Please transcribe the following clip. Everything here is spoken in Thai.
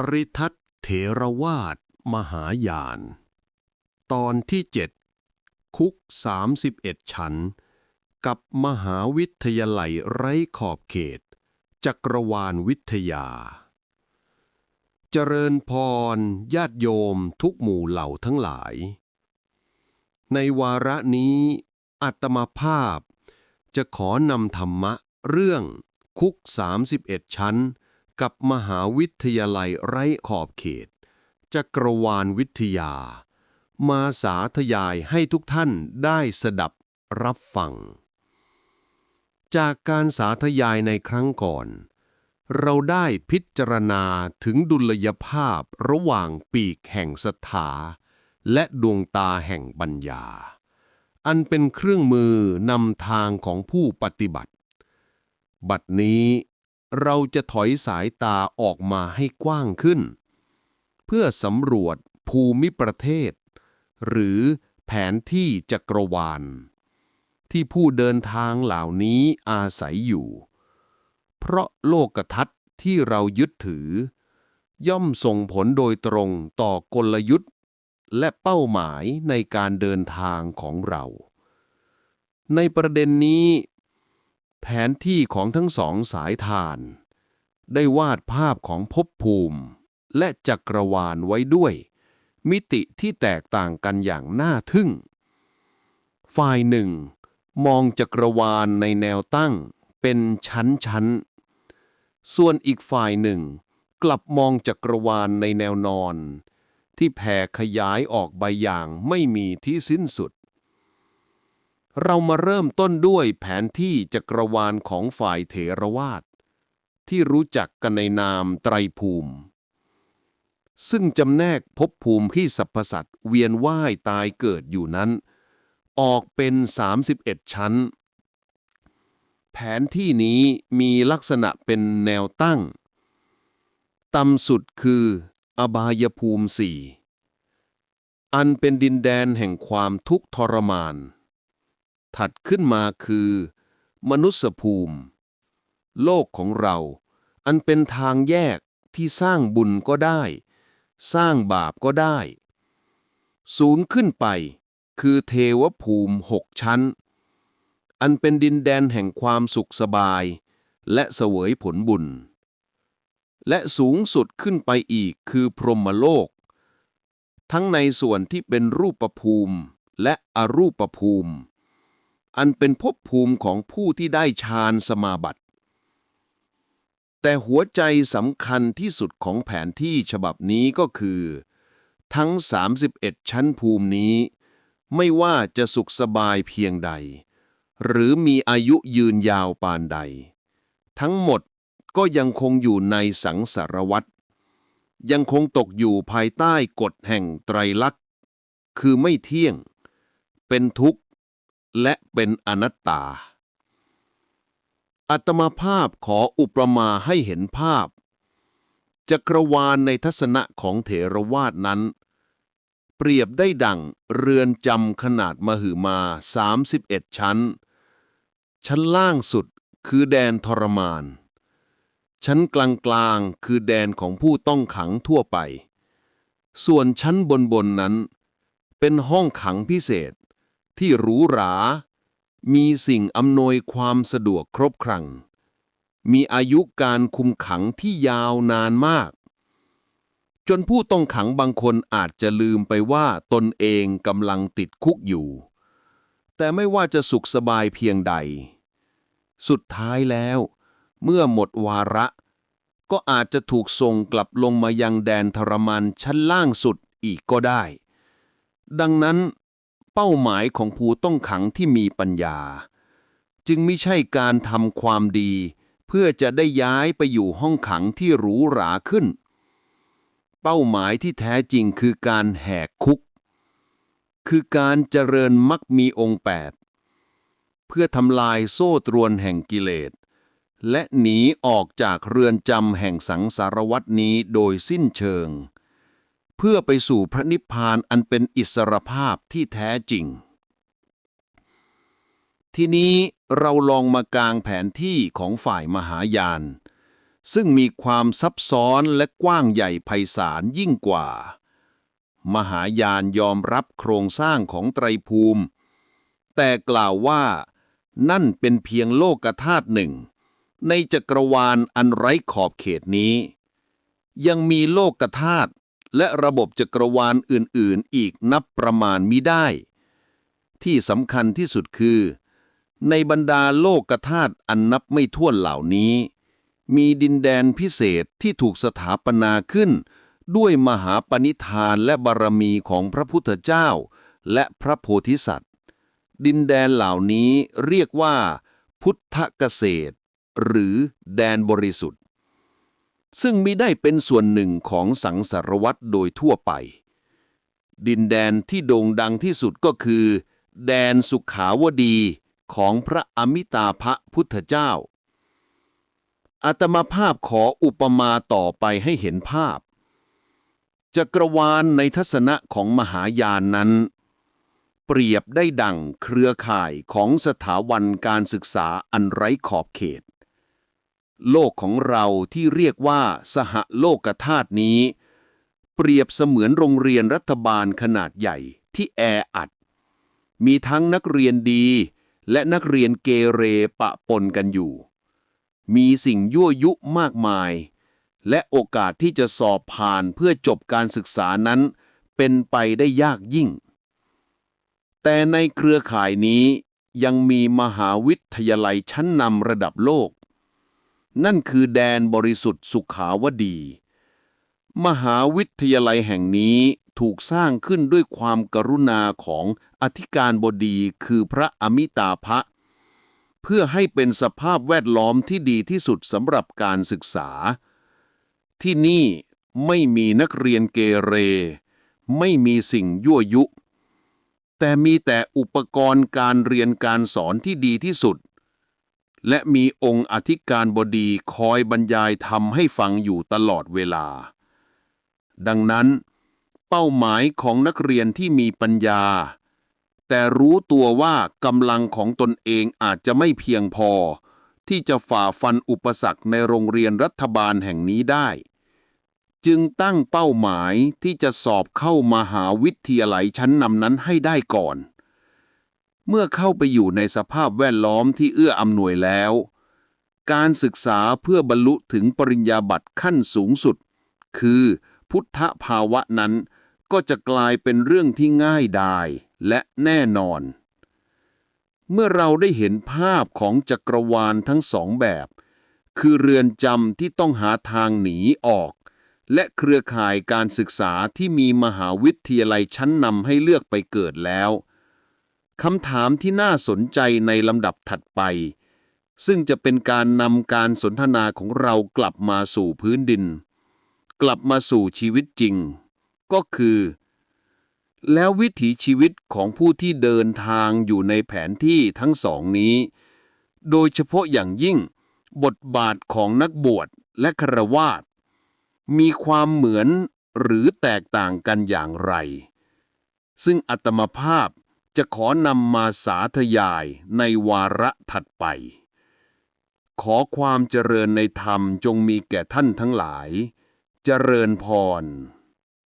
ปริทัตเถรวาทมหายาน ตอนที่เจ็ดคุก 31 ชั้น กับมหาวิทยาลัยไร้ขอบเขต จักรวาลวิทยา เจริญพร ญาติโยมทุกหมู่เหล่าทั้งหลาย ในวาระนี้อัตมาภาพจะขอนำธรรมะเรื่องคุก 31 ชั้น กับมหาวิทยาลัยไร้ขอบเขต จักรวาลวิทยา มาสาธยายให้ทุกท่านได้สดับรับฟัง จากการสาธยายในครั้งก่อน เราได้พิจารณาถึงดุลยภาพระหว่างปีกแห่งศรัทธาและดวงตาแห่งปัญญา อันเป็นเครื่องมือนำทางของผู้ปฏิบัติ บัดนี้ เราจะถอยสายตาออกมาให้กว้างขึ้น เพื่อสำรวจภูมิประเทศ หรือแผนที่จักรวาล ที่ผู้เดินทางเหล่านี้อาศัยอยู่ เพราะโลกทัศน์ที่เรายึดถือ ย่อมส่งผลโดยตรงต่อกลยุทธ์ และเป้าหมายในการเดินทางของเรา ในประเด็นนี้ แผนที่ของทั้งสองสายทาน ได้วาดภาพของภพภูมิ และจักรวาลไว้ด้วย มิติที่แตกต่างกันอย่างน่าทึ่ง ฝ่ายหนึ่ง มองจักรวาลในแนวตั้งเป็นชั้นๆ ส่วนอีกฝ่ายหนึ่ง กลับมองจักรวาลในแนวนอน ที่แผ่ขยายออกไปอย่างไม่มีที่สิ้นสุด เรามาเริ่มต้นด้วยแผนที่จักรวาลของฝ่ายเถรวาท ที่รู้จักกันในนามไตรภูมิ ซึ่งจำแนกภพภูมิที่สรรพสัตว์เวียนว่ายตายเกิดอยู่นั้น ออกเป็น 31 ชั้น แผนที่นี้มีลักษณะเป็นแนวตั้ง ต่ำสุดคือ อบายภูมิสี่อันเป็นดินแดนแห่งความทุกข์ทรมาน ถัดขึ้นมาคือ มนุษยภูมิ โลกของเรา อันเป็นทางแยกที่สร้างบุญก็ได้ สร้างบาปก็ได้ สูงขึ้นไป คือเทวภูมิหกชั้น อันเป็นดินแดนแห่งความสุขสบาย และเสวยผลบุญ และสูงสุดขึ้นไปอีกคือพรหมโลก ทั้งในส่วนที่เป็นรูปภูมิและอรูปภูมิ อันเป็นภพภูมิของผู้ที่ได้ฌานสมาบัติ แต่หัวใจสำคัญที่สุดของแผนที่ฉบับนี้ก็คือ ทั้ง 31 ชั้นภูมินี้ ไม่ว่าจะสุขสบายเพียงใด หรือมีอายุยืนยาวปานใด ทั้งหมดก็ยังคงอยู่ในสังสารวัฏยังคงตกอยู่ภายใต้กฎแห่งไตรลักษณ์ คือไม่เที่ยง เป็นทุกข์ และเป็นอนัตตา อัตมาภาพขออุปมาให้เห็นภาพ จักรวาลในทัศนะของเถรวาทนั้น เปรียบได้ดั่งเรือนจำขนาดมหึมา 31 ชั้น ชั้นล่างสุดคือแดนทรมาน ชั้นกลางๆคือแดนของผู้ต้องขังทั่วไป ส่วนชั้นบนๆนั้น เป็นห้องขังพิเศษ ที่หรูหรา มีสิ่งอำนวยความสะดวกครบครัน มีอายุการคุมขังที่ยาวนานมาก จนผู้ต้องขังบางคนอาจจะลืมไปว่าตนเองกำลังติดคุกอยู่ แต่ไม่ว่าจะสุขสบายเพียงใด สุดท้ายแล้ว เมื่อหมดวาระ ก็อาจจะถูกส่งกลับลงมายังแดนทรมานชั้นล่างสุดอีกก็ได้ ดังนั้น เป้าหมายของผู้ต้องขังที่มีปัญญา จึงไม่ใช่การทำความดี เพื่อจะได้ย้ายไปอยู่ห้องขังที่หรูหราขึ้น เป้าหมายที่แท้จริงคือการแหกคุก คือการเจริญมักมีองค์แปดเพื่อทำลายโซ่ตรวนแห่งกิเลส และหนีออกจากเรือนจำแห่งสังสารวัตนี้โดยสิ้นเชิง เพื่อไปสู่พระนิพพานอันเป็นอิสรภาพที่แท้จริง ทีนี้เราลองมากางแผนที่ของฝ่ายมหายาน ซึ่งมีความซับซ้อนและกว้างใหญ่ไพศาลยิ่งกว่า มหายานยอมรับโครงสร้างของไตรภูมิ แต่กล่าวว่านั่นเป็นเพียงโลกธาตุหนึ่ง ในจักรวาลอันไร้ขอบเขตนี้ ยังมีโลกธาตุ และระบบจักรวาลอื่น ๆ อีกนับประมาณมิได้ ที่สำคัญที่สุดคือ ในบรรดาโลกธาตุอันนับไม่ถ้วนเหล่านี้ มีดินแดนพิเศษที่ถูกสถาปนาขึ้น ด้วยมหาปณิธานและบารมีของพระพุทธเจ้า และพระโพธิสัตว์ ดินแดนเหล่านี้เรียกว่า พุทธเกษตร หรือแดนบริสุทธิ์ ซึ่งมิได้เป็นส่วนหนึ่งของสังสารวัตรโดยทั่วไป ดินแดนที่โด่งดังที่สุดก็คือ แดนสุขาวดีของพระอมิตาภพุทธเจ้าอาตมาภาพขออุปมาต่อไปให้เห็นภาพ จักรวาลในทัศนะของมหายานนั้น เปรียบได้ดังเครือข่ายของสถาบันการศึกษาอันไร้ขอบเขต โลกของเราที่เรียกว่าสหโลกธาตุนี้ เปรียบเสมือนโรงเรียนรัฐบาลขนาดใหญ่ที่แออัด มีทั้งนักเรียนดี และนักเรียนเกเรปะปนกันอยู่ มีสิ่งยั่วยุมากมาย และโอกาสที่จะสอบผ่านเพื่อจบการศึกษานั้น เป็นไปได้ยากยิ่ง แต่ในเครือข่ายนี้ยังมีมหาวิทยาลัยชั้นนำระดับโลก นั่นคือแดนบริสุทธิ์สุขาวดี มหาวิทยาลัยแห่งนี้ถูกสร้างขึ้นด้วยความกรุณาของอธิการบดีคือพระอมิตาภะเพื่อให้เป็นสภาพแวดล้อมที่ดีที่สุดสำหรับการศึกษา ที่นี่ไม่มีนักเรียนเกเร ไม่มีสิ่งยั่วยุ แต่มีแต่อุปกรณ์การเรียนการสอนที่ดีที่สุด และมีองค์อธิการบดีคอยบรรยายทำให้ฟังอยู่ตลอดเวลา ดังนั้น เป้าหมายของนักเรียนที่มีปัญญา แต่รู้ตัวว่ากำลังของตนเองอาจจะไม่เพียงพอ ที่จะฝ่าฟันอุปสรรคในโรงเรียนรัฐบาลแห่งนี้ได้ จึงตั้งเป้าหมายที่จะสอบเข้ามหาวิทยาลัยชั้นนำนั้นให้ได้ก่อน เมื่อเข้าไปอยู่ในสภาพแวดล้อมที่เอื้ออำนวยแล้ว การศึกษาเพื่อบรรลุถึงปริญญาบัตรขั้นสูงสุด คือพุทธภาวะนั้น ก็จะกลายเป็นเรื่องที่ง่ายดายและแน่นอน เมื่อเราได้เห็นภาพของจักรวาลทั้งสองแบบ คือเรือนจำที่ต้องหาทางหนีออก และเครือข่ายการศึกษาที่มีมหาวิทยาลัยชั้นนำให้เลือกไปเกิดแล้ว คำถามที่น่าสนใจในลำดับถัดไป ซึ่งจะเป็นการนำการสนทนาของเรากลับมาสู่พื้นดิน กลับมาสู่ชีวิตจริง ก็คือ แล้ววิถีชีวิตของผู้ที่เดินทางอยู่ในแผนที่ทั้งสองนี้ โดยเฉพาะอย่างยิ่ง บทบาทของนักบวชและครวาสมีความเหมือนหรือแตกต่างกันอย่างไร ซึ่งอัตมภาพ จะขอนำมาสาธยายในวาระถัดไป ขอความเจริญในธรรมจงมีแก่ท่านทั้งหลาย เจริญพร